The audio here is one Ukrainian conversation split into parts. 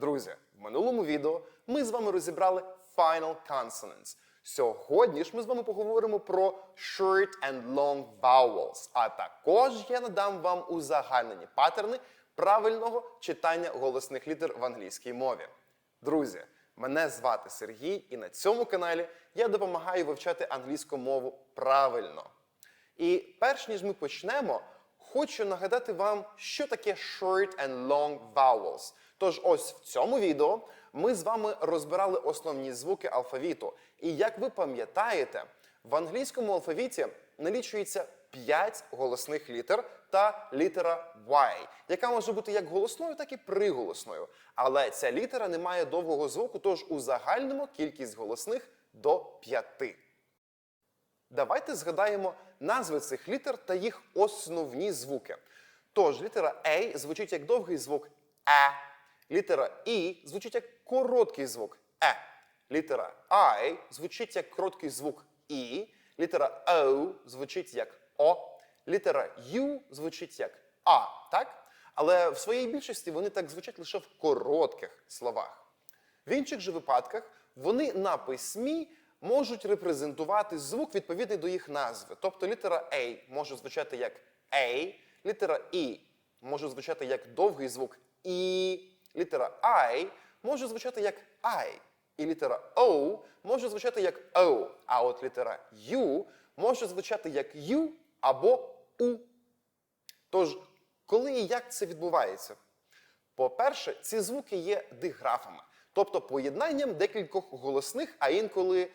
Друзі, в минулому відео ми з вами розібрали final consonants. Сьогодні ж ми з вами поговоримо про short and long vowels, а також я надам вам узагальнені паттерни правильного читання голосних літер в англійській мові. Друзі, мене звати Сергій, і на цьому каналі я допомагаю вивчати англійську мову правильно. І перш ніж ми почнемо, хочу нагадати вам, що таке short and long vowels. Тож, ось в цьому відео ми з вами розбирали основні звуки алфавіту. І як ви пам'ятаєте, в англійському алфавіті налічується 5 голосних літер та літера Y, яка може бути як голосною, так і приголосною. Але ця літера не має довгого звуку, тож у загальному кількість голосних до 5. Давайте згадаємо назви цих літер та їх основні звуки. Тож літера A звучить як довгий звук е, літера І звучить як короткий звук е, літера I звучить як короткий звук І, літера O звучить як О, літера U звучить як А, так? Але в своїй більшості вони так звучать лише в коротких словах. В інших же випадках вони на письмі можуть репрезентувати звук відповідний до їх назви. Тобто літера A може звучати як A, літера І може звучати як довгий звук І, літера I може звучати як I, і літера O може звучати як O, а от літера U може звучати як U або U. Тож, коли і як це відбувається? По-перше, ці звуки є диграфами, тобто поєднанням декількох голосних, а інколи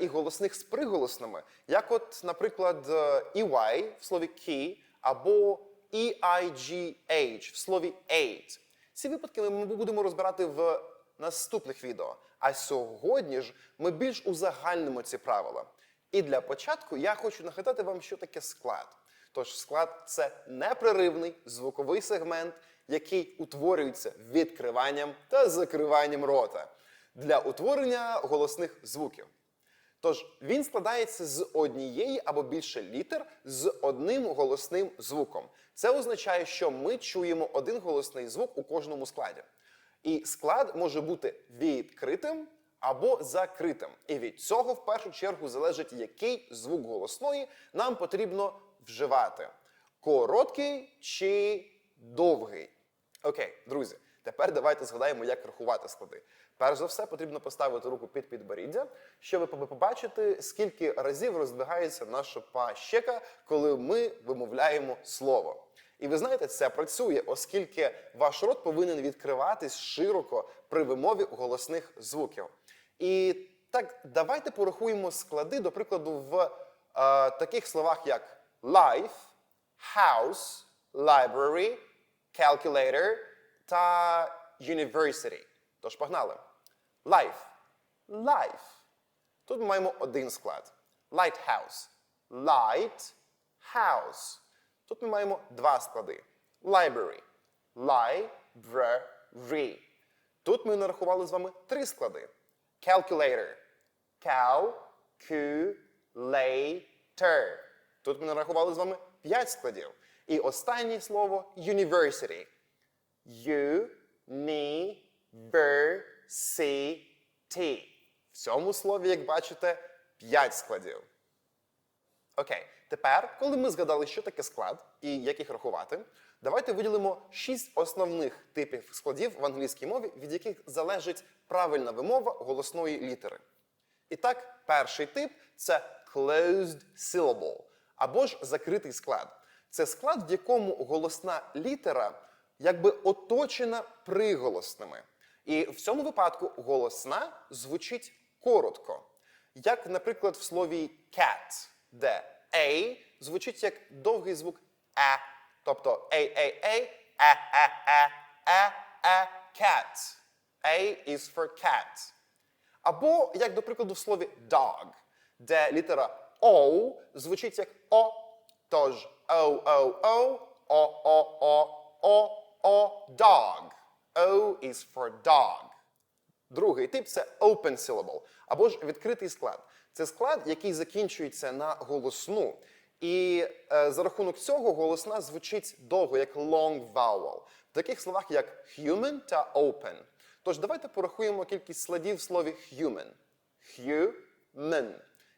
і голосних з приголосними, як от, наприклад, е, EY в слові key або EIGH в слові eight. Ці випадки ми будемо розбирати в наступних відео. А сьогодні ж ми більш узагальнимо ці правила. І для початку я хочу нагадати вам, що таке склад. Тож склад це непреривний звуковий сегмент, який утворюється відкриванням та закриванням рота для утворення голосних звуків. Тож він складається з однієї або більше літер з одним голосним звуком. Це означає, що ми чуємо один голосний звук у кожному складі. І склад може бути відкритим або закритим. І від цього в першу чергу залежить, який звук голосної нам потрібно вживати: короткий чи довгий. Окей, друзі, тепер давайте згадаємо, як рахувати склади. Перш за все, потрібно поставити руку під підборіддя, щоб побачити, скільки разів роздвигається наша пащека, коли ми вимовляємо слово. І ви знаєте, це працює, оскільки ваш рот повинен відкриватись широко при вимові голосних звуків. І так, давайте порахуємо склади, до прикладу, в е, таких словах, як life, house, library, calculator та university. Тож погнали. Life. Life. Тут ми маємо один склад. Lighthouse. Light house. Тут ми маємо два склади. Library. Library. Тут ми нарахували з вами три склади. Calculator. Calculator. Тут ми нарахували з вами п'ять складів. І останнє слово university. University. В цьому слові, як бачите, п'ять складів. Окей, тепер, коли ми згадали, що таке склад і як їх рахувати, давайте виділимо шість основних типів складів в англійській мові, від яких залежить правильна вимова голосної літери. І так, перший тип це closed syllable, або ж закритий склад. Це склад, в якому голосна літера якби оточена приголосними. І в цьому випадку голосна звучить коротко. Як, наприклад, в слові cat, де A звучить як довгий звук е, тобто a, a, a, е, е, е, е, е, cat. A is for cat. Або, як до прикладу, в слові dog, де літера O звучить як О, тож O, O, O, О, О, О, О, О, dog. O is for dog. Другий тип це open syllable, або ж відкритий склад. Це склад, який закінчується на голосну. І е, за рахунок цього голосна звучить довго, як long vowel. В таких словах, як human та open. Тож давайте порахуємо кількість складів в слові human. Human.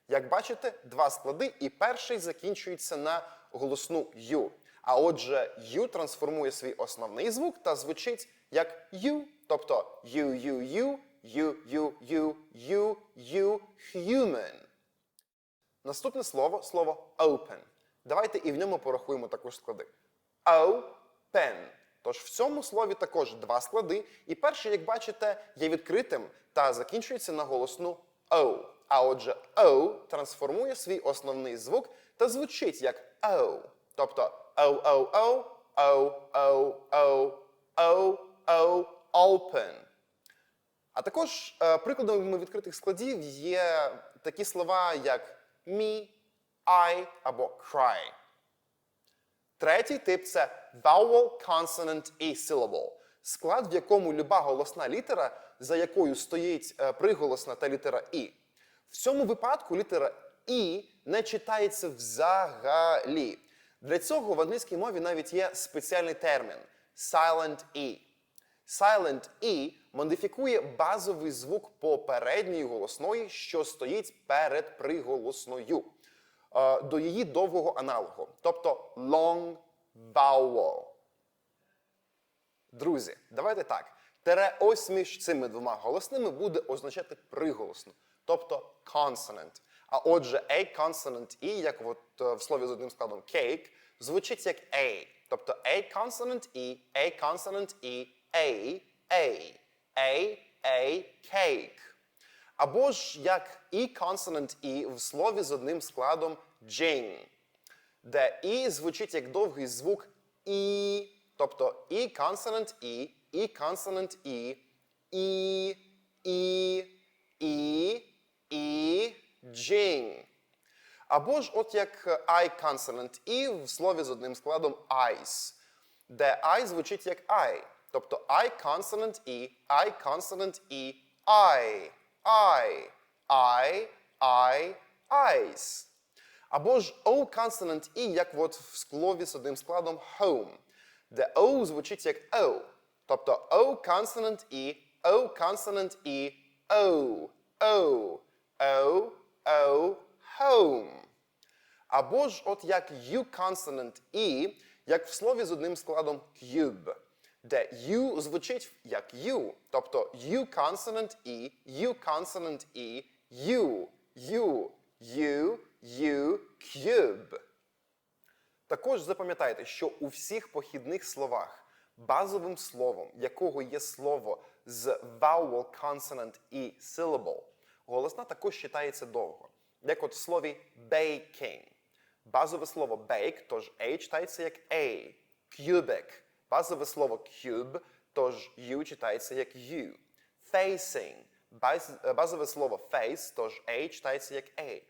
Як бачите, два склади, і перший закінчується на голосну «ю». А отже, «ю» трансформує свій основний звук та звучить як «ю», тобто «ю, ю, ю», «ю, ю, ю», «ю, ю», «human». Наступне слово слово open. Давайте і в ньому порахуємо також склади. Open. Тож в цьому слові також два склади, і перший, як бачите, є відкритим та закінчується на голосну O. А отже, O трансформує свій основний звук та звучить як O. Тобто O-O-O, O-O-O, O-O, open. А також е, прикладами відкритих складів є такі слова, як me, I або cry. Третій тип це vowel, consonant і syllable. Склад, в якому люба голосна літера, за якою стоїть е, приголосна та літера І. В цьому випадку літера І не читається взагалі. Для цього в англійській мові навіть є спеціальний термін silent E. Silent E модифікує базовий звук попередньої голосної, що стоїть перед приголосною, е, до її довгого аналогу, тобто long vowel. Друзі, давайте так. Тере ось між цими двома голосними буде означати приголосну, тобто consonant. А отже, a consonant E, як от е, в слові з одним складом cake, звучить як A. Тобто a consonant E, a consonant E, A, A, A, A, cake. Або ж як E consonant E в слові з одним складом jing, де E звучить як довгий звук І, тобто E consonant E, E consonant E, І, І, І, І, jing. Або ж от як I consonant E в слові з одним складом ice, де I звучить як I. Тобто I consonant E, I consonant E, I, I, I, I, ice. Або ж O consonant E, як от в слові з одним складом home, де O звучить як O. Тобто O consonant E, O consonant E, O, O, O, O, home. Або ж от як U consonant E, як в слові з одним складом cube, де U звучить як U, тобто U consonant E, U consonant E, U, U, U, U, cube. Також запам'ятайте, що у всіх похідних словах базовим словом, якого є слово з vowel, consonant і syllable, голосна також читається довго. Як от в слові baking. Базове слово bake, тож A читається як A. Cubic. Базове слово cube, тож U читається як U. Facing. Базове слово face, тож A читається як A.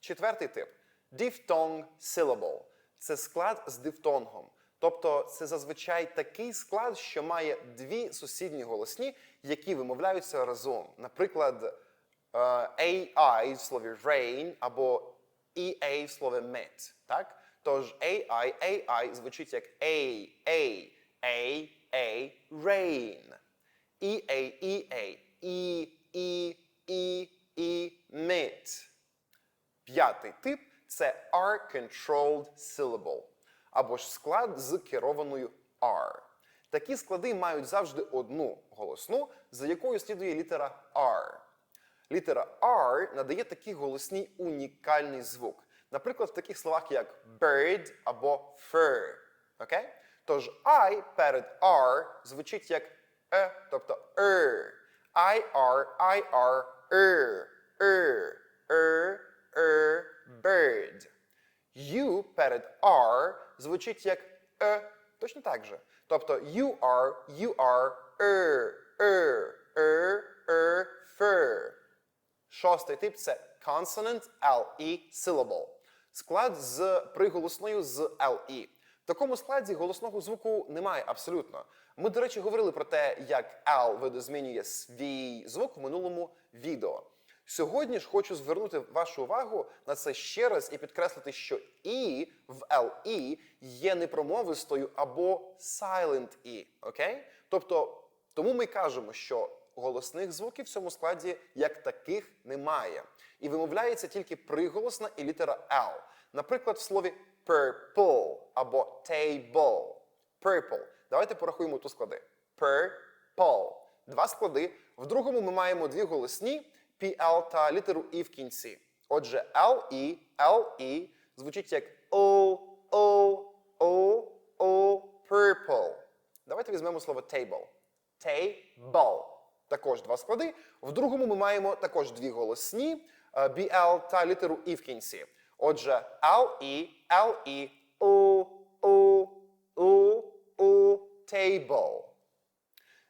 Четвертий тип diphthong syllable. Це склад з дифтонгом. Тобто це зазвичай такий склад, що має дві сусідні голосні, які вимовляються разом. Наприклад, AI в слові rain або EA в слові met. Так? Тож AI, AI звучить як A, A, A, A, rain. EA, EA, E, E, E, E, met. П'ятий тип це R-controlled syllable, або ж склад з керованою R. Такі склади мають завжди одну голосну, за якою слідує літера R. Літера R надає такій голосній унікальний звук. Наприклад, в таких словах, як bird або fur. Окей? Тож I перед R звучить як е, тобто er. I-R, I-R, er, er, er, er, bird. U перед R звучить як е, точно так же. Тобто you are, you are, er, er, er, er, fur. Шостий тип це consonant LE syllable. Склад з приголосною з LE. В такому складі голосного звуку немає абсолютно. Ми, до речі, говорили про те, як L видозмінює свій звук в минулому відео. Сьогодні ж хочу звернути вашу увагу на це ще раз і підкреслити, що І в LE є непромовистою або silent E. Окей? Тобто Тому ми кажемо, що голосних звуків в цьому складі як таких немає. І вимовляється тільки приголосна і літера L. Наприклад, в слові purple або table. Purple. Давайте порахуємо тут склади. Purple. Два склади. В другому ми маємо дві голосні PL та літеру І в кінці. Отже, LE, LE звучить як O, O, O, O, purple. Давайте візьмемо слово table. Table. Також два склади. В другому ми маємо також дві голосні е, BL та літеру І в кінці. Отже, LE, LE, O, O, O, O, table.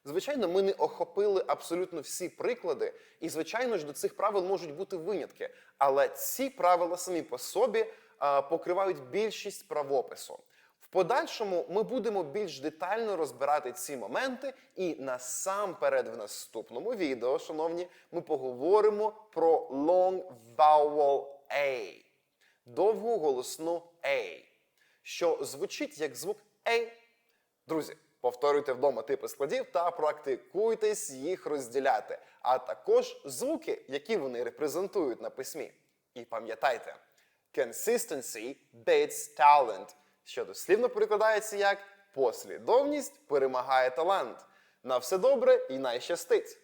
Звичайно, ми не охопили абсолютно всі приклади, і звичайно ж до цих правил можуть бути винятки. Але ці правила самі по собі покривають більшість правопису. Подальшому ми будемо більш детально розбирати ці моменти, і насамперед в наступному відео, шановні, ми поговоримо про long vowel A, довгу голосну A, що звучить як звук A. Друзі, повторюйте вдома типи складів та практикуйтесь їх розділяти, а також звуки, які вони репрезентують на письмі. І пам'ятайте, consistency beats talent, що дослівно перекладається як послідовність перемагає талант. На все добре і найщастить!